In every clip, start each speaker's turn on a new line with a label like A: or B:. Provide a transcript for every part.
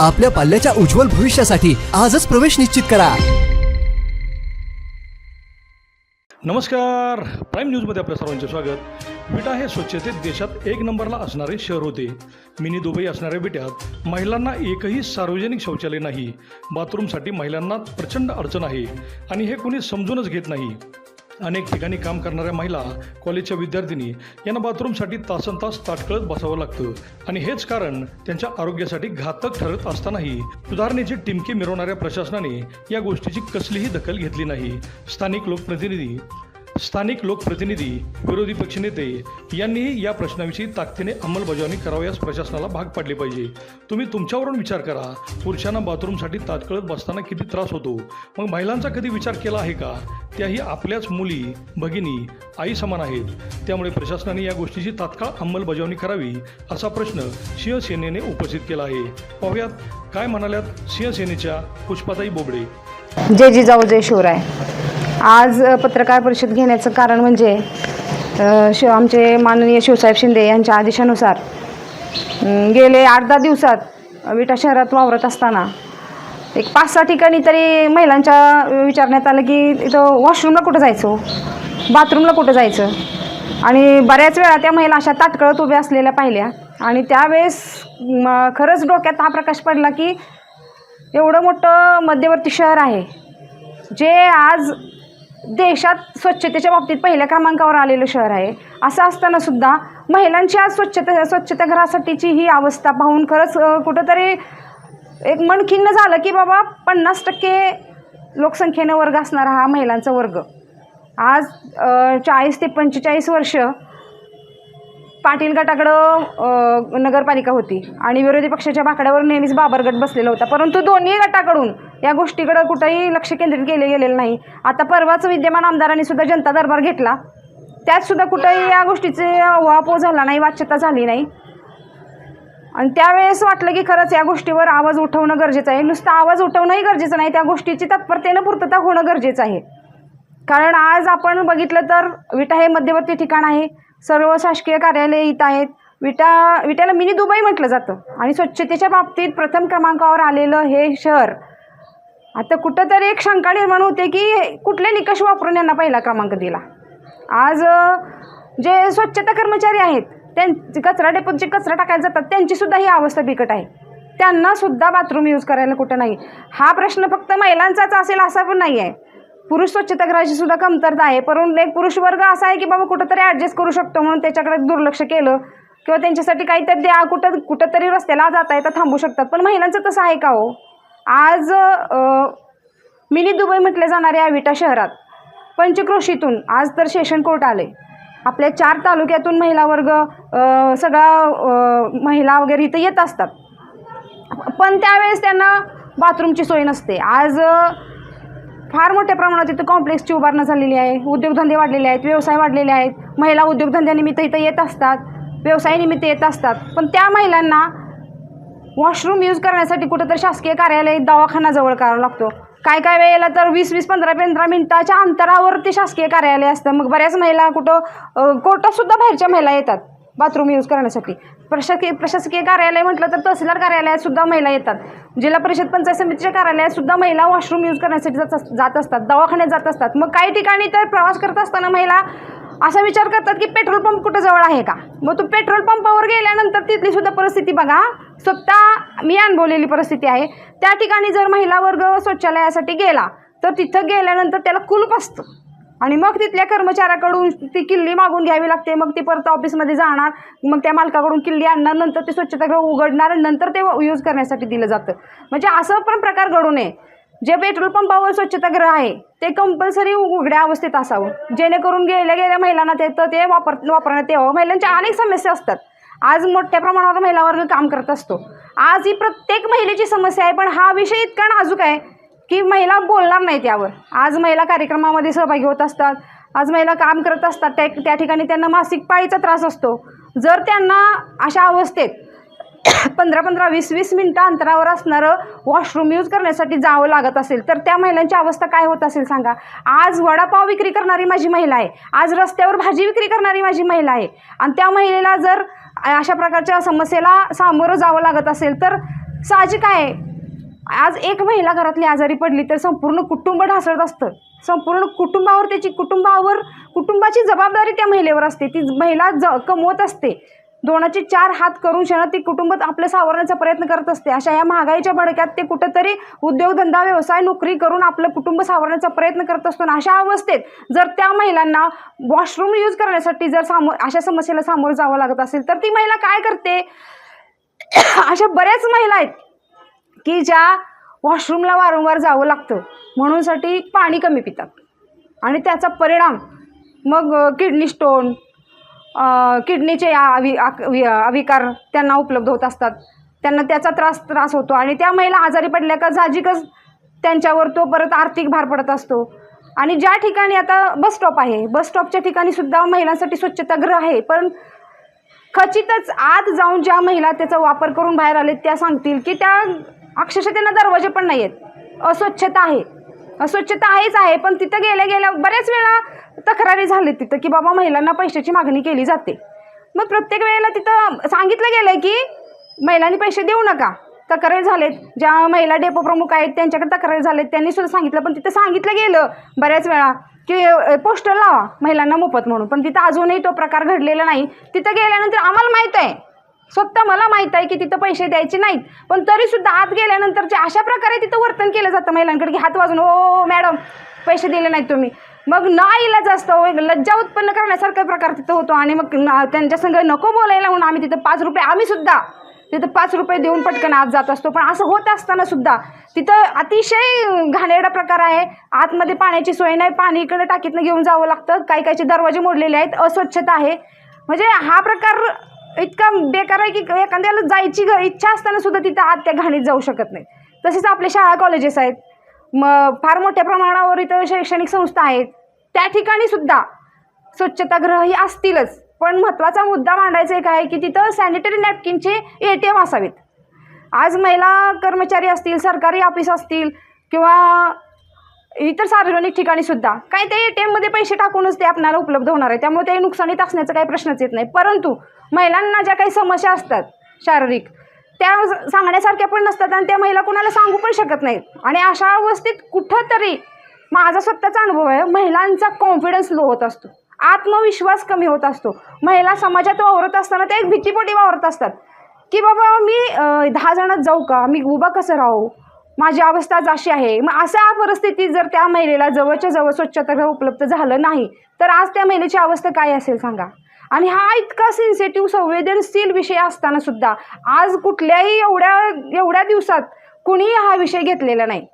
A: आपल्या पाल्याच्या उज्ज्वल भविष्यासाठी आजच प्रवेश निश्चित करा.
B: नमस्कार. प्राईम न्यूजमध्ये आपल्या सर्वांचे स्वागत. विटा हे स्वच्छतेत देशात एक नंबरला असणारे शहर होते. मिनी दुबई असणाऱ्या विट्यात महिलांना एकही सार्वजनिक शौचालय नाही. बाथरूमसाठी महिलांना प्रचंड अडचण आहे. आणि हे कोणी समजूनच घेत नाही. अनेक ठिकाणी काम करणाऱ्या महिला कॉलेजच्या विद्यार्थिनी यांना बाथरूमसाठी तासन तास ताटकळत बसावं लागतं. आणि हेच कारण त्यांच्या आरोग्यासाठी घातक ठरत असतानाही सुधारणेची टिमकी मिरवणाऱ्या प्रशासनाने या गोष्टीची कसलीही दखल घेतली नाही. स्थानिक लोकप्रतिनिधी स्थानिक लोकप्रतिनिधी विरोधी पक्षनेते यांनीही या प्रश्नाविषयी ताकदीने अंमलबजावणी करावयास प्रशासनाला भाग पाडले पाहिजे. तुम्ही तुमच्यावरून विचार करा. पुरुषांना बाथरूमसाठी तात्कळत बसताना किती त्रास होतो? मग महिलांचा कधी विचार केला आहे का? त्याही आपल्याच मुली भगिनी आई समान आहेत. त्यामुळे प्रशासनाने या गोष्टीची तात्काळ अंमलबजावणी करावी असा प्रश्न शिवसेनेने उपस्थित केला आहे. पाहुयात काय म्हणाल्यात शिवसेनेच्या पुष्पाताई बोबडे.
C: जय जिजाऊ जय शिवराय. आज पत्रकार परिषद घेण्याचं कारण म्हणजे अ, शिव आमचे माननीय शिवसाहेब शिंदे यांच्या आदेशानुसार गेले आठ दहा दिवसात विटा शहरात वावरत असताना एक पाच सहा ठिकाणी तरी महिलांच्या विचारण्यात आलं की इथं वॉशरूमला कुठं जायचं हो? बाथरूमला कुठं जायचं? आणि बऱ्याच वेळा त्या महिला अशा ताटकळत उभ्या असलेल्या पाहिल्या आणि त्यावेळेस खरंच डोक्यात हा प्रकाश पडला की एवढं मोठं मध्यवर्ती शहर आहे. जे आज देशात स्वच्छतेच्या बाबतीत पहिल्या क्रमांकावर आलेलं शहर आहे. असं असताना सुद्धा महिलांची आज स्वच्छता स्वच्छतागृहासाठीची ही अवस्था पाहून खरंच कुठंतरी एक मन खिन्न झालं की बाबा पन्नास टक्के लोकसंख्येनं वर्ग असणारा हा महिलांचा वर्ग. आज चाळीस ते पंचेचाळीस वर्ष पाटील गटाकडं नगरपालिका होती आणि विरोधी पक्षाच्या बाकड्यावर नेहमीच बाबरगट बसलेला होता. परंतु दोन्ही गटाकडून या गोष्टीकडं कुठंही लक्ष केंद्रित केले गेलेलं नाही. आता परवाच विद्यमान आमदारांनी सुद्धा जनता दरबार घेतला. त्यात सुद्धा कुठंही या गोष्टीचे अवापो झाला नाही वाच्यता झाली नाही. आणि त्यावेळेस वाटलं की खरंच या गोष्टीवर आवाज उठवणं गरजेचं आहे. नुसतं आवाज उठवणंही गरजेचं नाही त्या गोष्टीची तत्परतेनं पूर्तता होणं गरजेचं आहे. कारण आज आपण बघितलं तर विटा हे मध्यवर्ती ठिकाण आहे. सर्व शासकीय कार्यालय इथं आहेत. विटा विट्याला मिनी दुबई म्हटलं जातं. आणि स्वच्छतेच्या बाबतीत प्रथम क्रमांकावर आलेलं हे शहर आता कुठंतरी एक शंका निर्माण होते की कुठले निकष वापरून यांना पहिला क्रमांक दिला. आज जे स्वच्छता कर्मचारी आहेत त्यांचे कचरा डेपोत जे कचरा टाकायला जातात त्यांचीसुद्धा ही अवस्था बिकट आहे. त्यांनासुद्धा बाथरूम यूज करायला कुठं नाही. हा प्रश्न फक्त महिलांचाच असेल असा पण नाही आहे. पुरुष स्वच्छतागृहाची सुद्धा कमतरता आहे. परंतु एक पुरुष वर्ग असा आहे की बाबा कुठंतरी ॲडजस्ट करू शकतो म्हणून त्याच्याकडे दुर्लक्ष केलं किंवा त्यांच्यासाठी काहीतरी द्या. कुठं कुठंतरी रस्त्याला जाता येता थांबू शकतात. पण महिलांचं तसं आहे का हो? आज मिनी दुबई म्हटले जाणाऱ्या या विटा शहरात पंचक्रोशीतून आज तर सेशन कोर्ट आले. आपल्या चार तालुक्यातून महिला वर्ग सगळा महिला वगैरे इथं येत असतात. पण त्यावेळेस त्यांना बाथरूमची सोय नसते. आज फार मोठ्या प्रमाणात इथं कॉम्प्लेक्सची उभारणं झालेली आहे. उद्योगधंदे वाढलेले आहेत व्यवसाय वाढलेले आहेत. महिला उद्योगधंद्यानिमित्त इथं येत असतात व्यवसायानिमित्त येत असतात. पण त्या महिलांना वॉशरूम यूज करण्यासाठी कुठंतरी शासकीय कार्यालय दवाखाना जवळ करावा लागतो. काय काय वेळेला तर वीस वीस पंधरा पंधरा मिनिटाच्या अंतरावर ते शासकीय कार्यालय असतं. मग बऱ्याच महिला कुठं कोर्टातसुद्धा बाहेरच्या महिला येतात बाथरूम यूज करण्यासाठी. प्रशासकीय प्रशासकीय कार्यालय म्हटलं तर तहसीलदार कार्यालयातसुद्धा महिला येतात. जिल्हा परिषद पंचायत समितीच्या कार्यालयातसुद्धा महिला वॉशरूम यूज करण्यासाठी जात अस- जात असतात दवाखान्यात जात असतात. मग काही ठिकाणी तर प्रवास करत असताना महिला असा विचार करतात की पेट्रोल पंप कुठं जवळ आहे का? मग तू पेट्रोल पंपावर गेल्यानंतर तिथलीसुद्धा परिस्थिती बघा. स्वतः मी अनुभवलेली परिस्थिती आहे. त्या ठिकाणी जर महिला वर्ग शौचालयासाठी गेला तर तिथं गेल्यानंतर त्याला कुलूप असतं. आणि मग तिथल्या कर्मचाऱ्याकडून ती किल्ली मागून घ्यावी लागते. मग ती परत ऑफिसमध्ये जाणार मग त्या मालकाकडून किल्ली आणणार नंतर ते स्वच्छतागृह उघडणार नंतर ते यूज करण्यासाठी दिलं जातं. म्हणजे असं पण प्रकार घडू नये. जे पेट्रोल पंपावर स्वच्छतागृह आहे ते कंपल्सरी उघड्या अवस्थेत असावं. जेणेकरून गेल्या गेल्या महिलांना ते तर ते वापर वापरण्यात यावं. महिलांच्या अनेक समस्या असतात. आज मोठ्या प्रमाणावर महिला वर्ग काम करत असतो. आज ही प्रत्येक महिलेची समस्या आहे पण हा विषय इतका नाजूक आहे की महिला बोलणार नाहीत यावर आज महिला कार्यक्रमामध्ये सहभागी होत असतात. आज महिला काम करत असतात. त्या त्या ठिकाणी त्यांना मासिक पाळीचा त्रास असतो. जर त्यांना अशा अवस्थेत पंधरा पंधरा वीस वीस मिनटं अंतरावर असणारं वॉशरूम यूज करण्यासाठी जावं लागत असेल तर त्या महिलांची अवस्था काय होत असेल सांगा. आज वडापाव विक्री करणारी माझी महिला आहे आज रस्त्यावर भाजी विक्री करणारी माझी महिला आहे आणि त्या महिलेला जर अशा प्रकारच्या समस्येला सामोरं जावं लागत असेल तर साहजिक आहे. आज एक महिला घरातली आजारी पडली तर संपूर्ण कुटुंब ढासळत असतं. संपूर्ण कुटुंबावर त्याची कुटुंबावर कुटुंबाची जबाबदारी त्या महिलेवर असते. ती महिला ज कमवत असते. दोनाचे चार हात करून क्षण ती कुटुंब आपलं सावरण्याचा प्रयत्न करत असते. अशा या महागाईच्या भडक्यात ते कुठंतरी उद्योगधंदा व्यवसाय नोकरी करून आपलं कुटुंब सावरण्याचा प्रयत्न करत असतो. आणि अशा अवस्थेत जर त्या महिलांना वॉशरूम यूज करण्यासाठी जर सामो अशा समस्येला सामोरं जावं लागत असेल तर ती महिला काय करते? अशा बऱ्याच महिला आहेत की ज्या वॉशरूमला वारंवार जावं लागतं. म्हणूनसाठी पाणी कमी पितात. आणि त्याचा परिणाम मग किडनी स्टोन किडनीचे अवि आक- वि- अविकार त्यांना उपलब्ध होत असतात. त्यांना त्याचा त्रास त्रास होतो आणि त्या महिला आजारी पडल्या का साहजिकच त्यांच्यावर तो परत आर्थिक भार पडत असतो. आणि ज्या ठिकाणी आता बस स्टॉप आहे बस स्टॉपच्या ठिकाणी सुद्धा महिलांसाठी स्वच्छतागृह आहे पण खचितच आत जाऊन ज्या महिला त्याचा वापर करून बाहेर आले त्या सांगतील की त्या अक्षरशः त्यांना दरवाजे पण नाही आहेत अस्वच्छता आहे. अस्वच्छता आहेच आहे पण तिथं गेल्या गेल्या बऱ्याच वेळा तक्रारी झाली तिथं की बाबा महिलांना पैशाची मागणी केली जाते. मग प्रत्येक वेळेला तिथं सांगितलं गेलं आहे की महिलांनी पैसे देऊ नका. तक्रारी झालेत. ज्या महिला डेपो प्रमुख आहेत त्यांच्याकडे तक्रारी झालेत त्यांनी सुद्धा सांगितलं. पण तिथं सांगितलं गेलं बऱ्याच वेळा की पोस्टर लावा महिलांना मोफत म्हणून. पण तिथं अजूनही तो प्रकार घडलेला नाही. तिथं गेल्यानंतर आम्हाला माहीत आहे. स्वतः मला माहीत आहे की तिथं पैसे द्यायचे नाहीत. पण तरीसुद्धा आत गेल्यानंतरचे अशा प्रकारे तिथं वर्तन केलं जातं महिलांकडे. की हात वाजून ओ मॅडम पैसे दिले नाहीत तुम्ही. मग ना इलाज असतो लज्जा उत्पन्न करण्यासारखा प्रकार तिथं होतो आणि मग ना- त्यांच्या संघ नको बोलायला म्हणून आम्ही तिथं पाच रुपये आम्ही सुद्धा तिथं पाच रुपये देऊन पटकन आत जात असतो. पण असं होत असताना सुद्धा तिथं अतिशय घाणेरडा प्रकार आहे. आतमध्ये पाण्याची सोय नाही पाणी इकडे टाकीतनं घेऊन जावं लागतं. काही काहीचे दरवाजे मोडलेले आहेत अस्वच्छता आहे. म्हणजे हा प्रकार इतका बेकार आहे की एखाद्याला जायची इच्छा असताना सुद्धा तिथं आत त्या घाणीत जाऊ शकत नाही. तसेच आपले शाळा कॉलेजेस आहेत. मग फार मोठ्या प्रमाणावर इथं शैक्षणिक संस्था आहेत. त्या ठिकाणी सुद्धा स्वच्छतागृह ही असतीलच. पण महत्त्वाचा मुद्दा मांडायचा एक आहे की तिथं सॅनिटरी नॅपकिनचे ए टी एम असावेत. आज महिला कर्मचारी असतील सरकारी ऑफिस असतील किंवा इतर सार्वजनिक ठिकाणी सुद्धा काय ते ए टी एममध्ये पैसे टाकूनच ते आपल्याला उपलब्ध होणार आहे. त्यामुळे ते नुकसानीत असण्याचा काही प्रश्नच येत नाही. परंतु महिलांना ज्या काही समस्या असतात शारीरिक त्या सांगण्यासारख्या पण नसतात आणि त्या महिला कोणाला सांगू पण शकत नाहीत. आणि अशा अवस्थेत कुठंतरी माझा स्वतःचा अनुभव आहे महिलांचा कॉन्फिडन्स लो होत असतो. आत्मविश्वास कमी होत असतो. महिला समाजात वावरत असताना त्या एक भीतीपोटी वावरत असतात. की बाबा मी दहा जणात जाऊ का? मी उभा कसं राहू? माझी अवस्थाच अशी आहे. मग अशा परिस्थितीत जर त्या महिलेला जवळच्या जवळ स्वच्छता उपलब्ध झालं नाही तर आज त्या महिलेची अवस्था काय असेल सांगा? आणि हा इतका सेन्सिटिव्ह संवेदनशील विषय असताना सुद्धा आज कुठल्याही एवढ्या एवढ्या दिवसात कुणीही हा विषय घेतलेला नाही.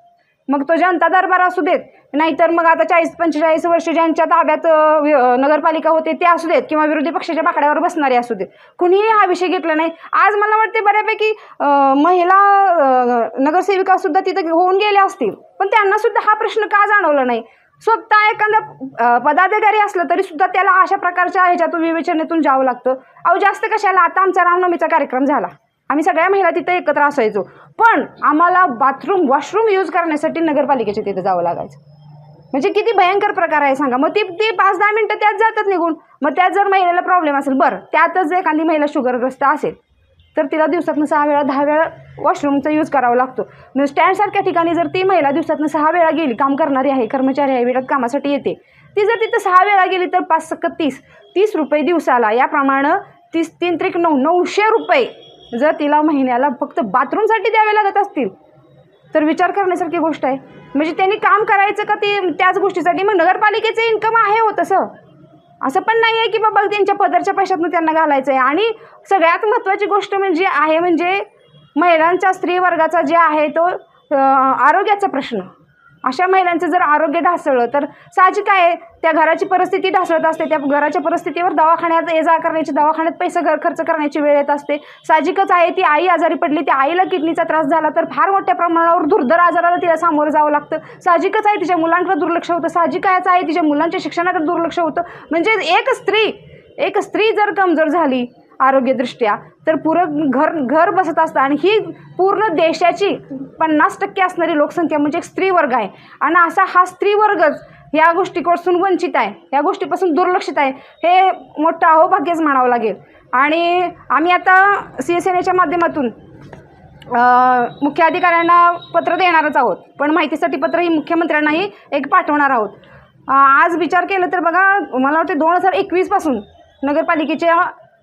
C: मग तो जनता दरबार असू देत. नाहीतर मग आता चाळीस पंचेचाळीस वर्ष ज्यांच्या ताब्यात नगरपालिका होते ते असू देत किंवा विरोधी पक्षाच्या बाकड्यावर बसणारे असू देत. कुणीही हा विषय घेतला नाही. आज मला वाटते बऱ्यापैकी महिला नगरसेविका सुद्धा तिथं होऊन गेल्या असतील. पण त्यांना सुद्धा हा प्रश्न का जाणवला नाही? स्वतः एखादा पदाधिकारी असलं तरी सुद्धा त्याला अशा प्रकारच्या ह्याच्यातून विवेचनेतून जावं लागतं. अहो जास्त कशाला? आता आमचा रामनवमीचा कार्यक्रम झाला. आम्ही सगळ्या महिला तिथं एकत्र असायचो. पण आम्हाला बाथरूम वॉशरूम यूज करण्यासाठी नगरपालिकेच्या तिथं जावं लागायचं. म्हणजे किती भयंकर प्रकार आहे सांगा. मग ती ती पाच दहा मिनटं त्यात जातात निघून. मग त्यात जर महिलेला प्रॉब्लेम असेल बरं त्यातच जर एखादी महिला शुगरग्रस्त असेल तर तिला दिवसातनं सहा वेळा दहा वेळा वॉशरूमचा यूज करावा लागतो. म्हणजे स्टँडसारख्या ठिकाणी जर ती महिला दिवसातनं सहा वेळा गेली काम करणारी आहे कर्मचारी आहे वेळात कामासाठी येते ती जर तिथं सहा वेळा गेली तर पाच सक्क तीस तीस रुपये दिवसाला. याप्रमाणे तीस तीन त्रिक नऊ नऊशे रुपये जर तिला महिन्याला फक्त बाथरूमसाठी द्यावे लागत असतील तर विचार करण्यासारखी गोष्ट आहे. म्हणजे त्यांनी काम करायचं का ते त्याच गोष्टीसाठी? मग नगरपालिकेचं इन्कम आहे हो तसं. असं पण नाही आहे की बाबा त्यांच्या पदरच्या पैशातून त्यांना घालायचं आहे आणि सगळ्यात महत्त्वाची गोष्ट म्हणजे आहे म्हणजे महिलांचा स्त्री वर्गाचा जे आहे तो आरोग्याचा प्रश्न. अशा महिलांचं जर आरोग्य ढासळलं तर साहजिक आहे. त्या घराची परिस्थिती ढासळत असते. त्या घराच्या परिस्थितीवर दवाखान्यात ये जा करण्याची दवाखान्यात पैसे घर खर्च करण्याची वेळ येत असते. साहजिकच आहे ती आई आजारी पडली त्या आईला किडनीचा त्रास झाला तर फार मोठ्या प्रमाणावर दुर्धर आजाराला तिला सामोरं जावं लागतं. साहजिकच आहे तिच्या मुलांकडे दुर्लक्ष होतं. साहजिकच आहे तिच्या मुलांच्या शिक्षणाकडे दुर्लक्ष होतं. म्हणजे एक स्त्री एक स्त्री जर कमजोर झाली आरोग्यदृष्ट्या तर पुरं घर घर बसत असतं. आणि ही पूर्ण देशाची पन्नास टक्के असणारी लोकसंख्या म्हणजे एक स्त्री वर्ग आहे. आणि असा हा स्त्री वर्गच या गोष्टीकडसून वंचित आहे या गोष्टीपासून दुर्लक्षित आहे हे मोठं अहोभाग्यच म्हणावं लागेल. आणि आम्ही आता सी एस एन एच्या माध्यमातून मुख्य अधिकाऱ्यांना पत्र देणारच आहोत पण माहितीसाठी पत्र ही मुख्यमंत्र्यांनाही एक पाठवणार आहोत. आज विचार केलं तर बघा मला वाटते दोन हजार एकवीसपासून नगरपालिकेच्या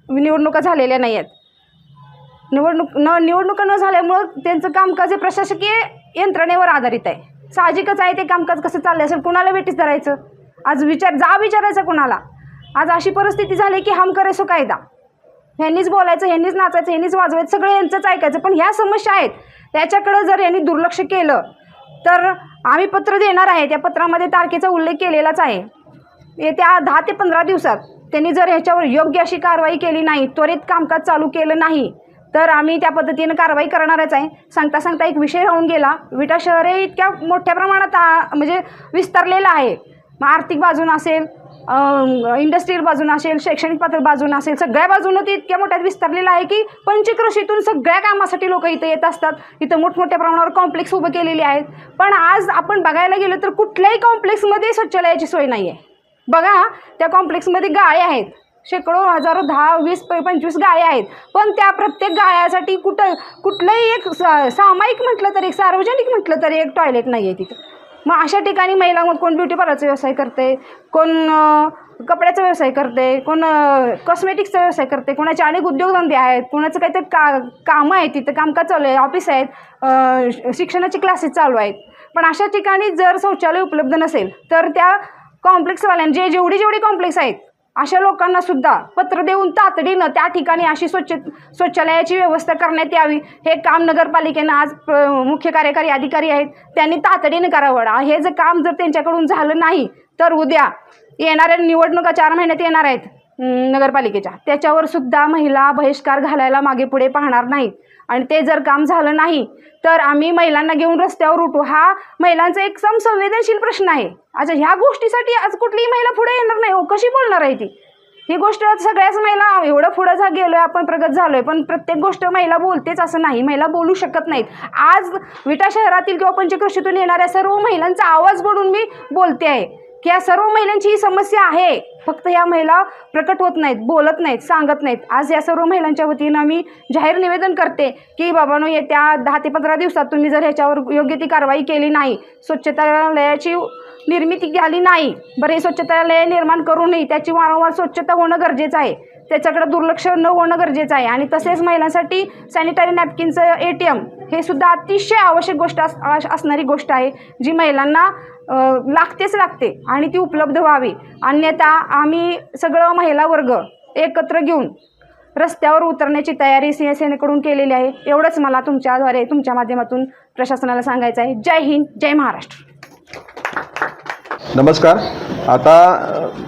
C: निवडणुका झालेल्या नाही आहेत. निवडणूक न निवडणुका न झाल्यामुळं त्यांचं कामकाज हे प्रशासकीय यंत्रणेवर आधारित आहे. साहजिकच आहे ते कामकाज कसं चाललं असेल कुणाला वेटीस धरायचं? आज विचार जा विचारायचं कुणाला? आज अशी परिस्थिती झाली की हम करे कायदा ह्यांनीच बोलायचं ह्यांनीच नाचायचं ह्यांनीच वाजवायचं सगळं यांचंच ऐकायचं. पण ह्या समस्या आहेत. त्याच्याकडं जर यांनी दुर्लक्ष केलं तर आम्ही पत्र देणार आहे. त्या पत्रामध्ये तारखेचा उल्लेख केलेलाच आहे. येत्या दहा ते पंधरा दिवसात त्यांनी जर ह्याच्यावर योग्य अशी कारवाई केली नाही त्वरित कामकाज चालू केलं नाही तर आम्ही त्या पद्धतीनं कारवाई करणारच आहे. सांगता सांगता एक विषय राहून गेला. विटा शहर हे इतक्या मोठ्या प्रमाणात आ- म्हणजे विस्तारलेलं आहे. मग आर्थिक बाजून असेल इंडस्ट्रीयल बाजून असेल शैक्षणिक पात्र बाजून असेल सगळ्या बाजूनं ते इतक्या मोठ्यात विस्तारलेलं आहे की पंचकृषीतून सगळ्या कामासाठी लोक इथं येत असतात. इथं मोठमोठ्या प्रमाणावर कॉम्प्लेक्स उभे केलेले आहेत. पण आज आपण बघायला गेलं तर कुठल्याही कॉम्प्लेक्समध्ये शौचालयाची सोय नाही आहे बघा त्या कॉम्प्लेक्समध्ये गाळे आहेत. शेकडो हजारो दहा वीस प- पंचवीस गाळ्या आहेत. पण त्या प्रत्येक गाळ्यासाठी कुठं कुठलंही एक सामायिक म्हटलं तरी एक सार्वजनिक म्हटलं तरी एक टॉयलेट नाही आहे तिथं. मग अशा ठिकाणी महिला मग कोण ब्युटी पार्लरचा व्यवसाय करते? कोण कपड्याचा व्यवसाय करते? कोण कॉस्मेटिक्सचा व्यवसाय करते? कोणाचे अनेक उद्योगधंदे आहेत? कोणाचं काहीतरी का कामं आहेत तिथं? कामकाज चालू आहे ऑफिस आहेत शिक्षणाचे क्लासेस चालू आहेत. पण अशा ठिकाणी जर शौचालय उपलब्ध नसेल तर त्या कॉम्प्लेक्सवाल्यांनी जे जेवढी जेवढी कॉम्प्लेक्स आहेत अशा लोकांना सुद्धा पत्र देऊन तातडीनं त्या ठिकाणी अशी स्वच्छ शौचालयाची व्यवस्था करण्यात यावी. हे काम नगरपालिकेनं आज मुख्य कार्यकारी अधिकारी आहेत त्यांनी तातडीनं करावं. हे जर काम जर त्यांच्याकडून झालं नाही तर उद्या येणाऱ्या निवडणुका चार महिन्यात येणार आहेत नगरपालिकेच्या. त्याच्यावर सुद्धा महिला बहिष्कार घालायला मागे पुढे पाहणार नाहीत. आणि ते जर काम झालं नाही तर आम्ही महिलांना घेऊन रस्त्यावर उठू. हा महिलांचा एक सम संवेदनशील प्रश्न आहे. अच्छा ह्या गोष्टीसाठी आज कुठलीही महिला पुढे येणार नाही हो. कशी बोलणार आहे ती? ही गोष्ट सगळ्याच महिला एवढं पुढं जा आहे आपण प्रगत झालो आहे पण प्रत्येक गोष्ट महिला बोलतेच असं नाही. महिला बोलू शकत नाहीत. आज विटा शहरातील किंवा पंचकृषीतून येणाऱ्या सर्व महिलांचा आवाज बोलून मी बोलते आहे की या सर्व महिलांची ही समस्या आहे. फक्त या महिला प्रकट होत नाहीत बोलत नाहीत सांगत नाहीत. आज या सर्व महिलांच्या वतीनं मी जाहीर निवेदन करते की बाबांनो येत्या दहा ते पंधरा दिवसात तुम्ही जर ह्याच्यावर योग्य ती कारवाई केली नाही स्वच्छतालयाची निर्मिती झाली नाही बरं हे स्वच्छतालय निर्माण करूनही त्याची वारंवार स्वच्छता होणं गरजेचं आहे. त्याच्याकडे दुर्लक्ष न होणं गरजेचं आहे. आणि तसेच महिलांसाठी सॅनिटरी नॅपकिनचं ए टी एम हे सुद्धा अतिशय आवश्यक गोष्ट अस आश- असणारी गोष्ट आहे जी महिलांना लागतेच लागते आणि ती उपलब्ध व्हावी. अन्यथा आम्ही सगळं महिला वर्ग एकत्र घेऊन रस्त्यावर उतरण्याची तयारी सी एस एनकडून केलेली आहे. एवढंच मला तुमच्याद्वारे तुमच्या माध्यमातून प्रशासनाला सांगायचं आहे. जय हिंद जय महाराष्ट्र.
D: नमस्कार. आता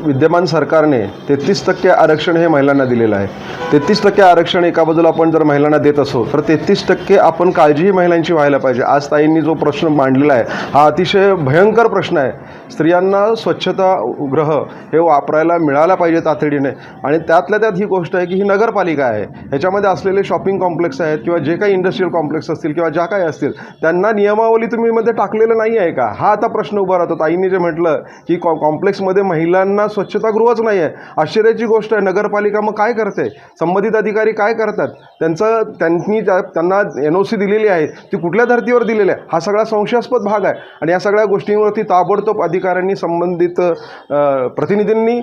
D: विद्यमान सरकारने तेहतीस टक्के आरक्षण हे महिलांना दिलेलं आहे. तेहतीस टक्के आरक्षण एका बाजूला आपण जर महिलांना देत असो तर तेहतीस टक्के आपण काळजीही महिलांची व्हायला पाहिजे. आज ताईंनी जो प्रश्न मांडलेला आहे हा अतिशय भयंकर प्रश्न आहे. स्त्रियांना स्वच्छता ग्रह हे वापरायला मिळायला पाहिजे तातडीने. आणि त्यातल्या त्यात ही गोष्ट आहे की ही नगरपालिका आहे. ह्याच्यामध्ये असलेले शॉपिंग कॉम्प्लेक्स आहेत किंवा जे काही इंडस्ट्रियल कॉम्प्लेक्स असतील किंवा ज्या काही असतील त्यांना नियमावली तुम्ही मध्ये टाकलेलं नाही आहे का? हा आता प्रश्न उभा राहतो. ताईंनी जे म्हटलं की कॉ कॉम्प्लेक्समध्ये महिलांना स्वच्छतागृहच नाही आहे. आश्चर्याची गोष्ट आहे नगरपालिका मग काय करते? संबंधित अधिकारी काय करतात? त्यांचं त्यांनी त्या त्यांना एन ओ सी दिलेली आहे ती कुठल्या धर्तीवर दिलेली आहे? हा सगळा संशयास्पद भाग आहे. आणि या सगळ्या गोष्टींवरती ताबडतोब अधिकाऱ्यांनी संबंधित प्रतिनिधींनी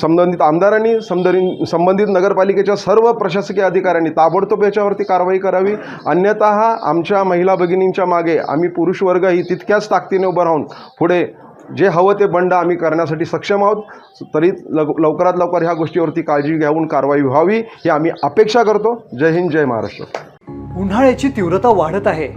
D: संबंधित आमदारांनी समदरी संबंधित नगरपालिकेच्या सर्व प्रशासकीय अधिकाऱ्यांनी ताबडतोब याच्यावरती कारवाई करावी. अन्यथा आमच्या महिला भगिनींच्या मागे आम्ही पुरुष वर्गही तितक्याच ताकदीने उभं राहून पुढे जे हवं ते बंड आम्ही करण्यासाठी सक्षम आहोत. तरी लव लवकरात लवकर ह्या गोष्टीवरती काळजी घेऊन कारवाई व्हावी ही आम्ही अपेक्षा करतो. जय हिंद जय महाराष्ट्र.
A: उन्हाळ्याची तीव्रता वाढत आहे.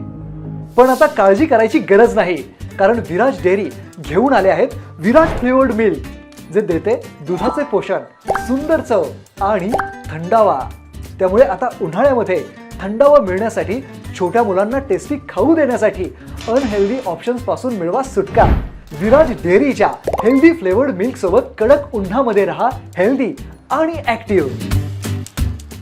A: पण आता काळजी करायची गरज नाही. कारण विराज डेअरी घेऊन आले आहेत विराज फ्लेवर्ड मिल्क जे देते दुधाचे पोषण सुंदर चव आणि थंडावा. त्यामुळे आता उन्हाळ्यामध्ये थंडावा मिळण्यासाठी छोट्या मुलांना टेस्टी खाऊ देण्यासाठी अनहेल्दी ऑप्शन्सपासून मिळवा सुटका. विराज डेअरीच्या हेल्दी फ्लेवर्ड मिल्क सोबत कडक उन्हामध्ये रहा हेल्दी आणि ऍक्टिव्ह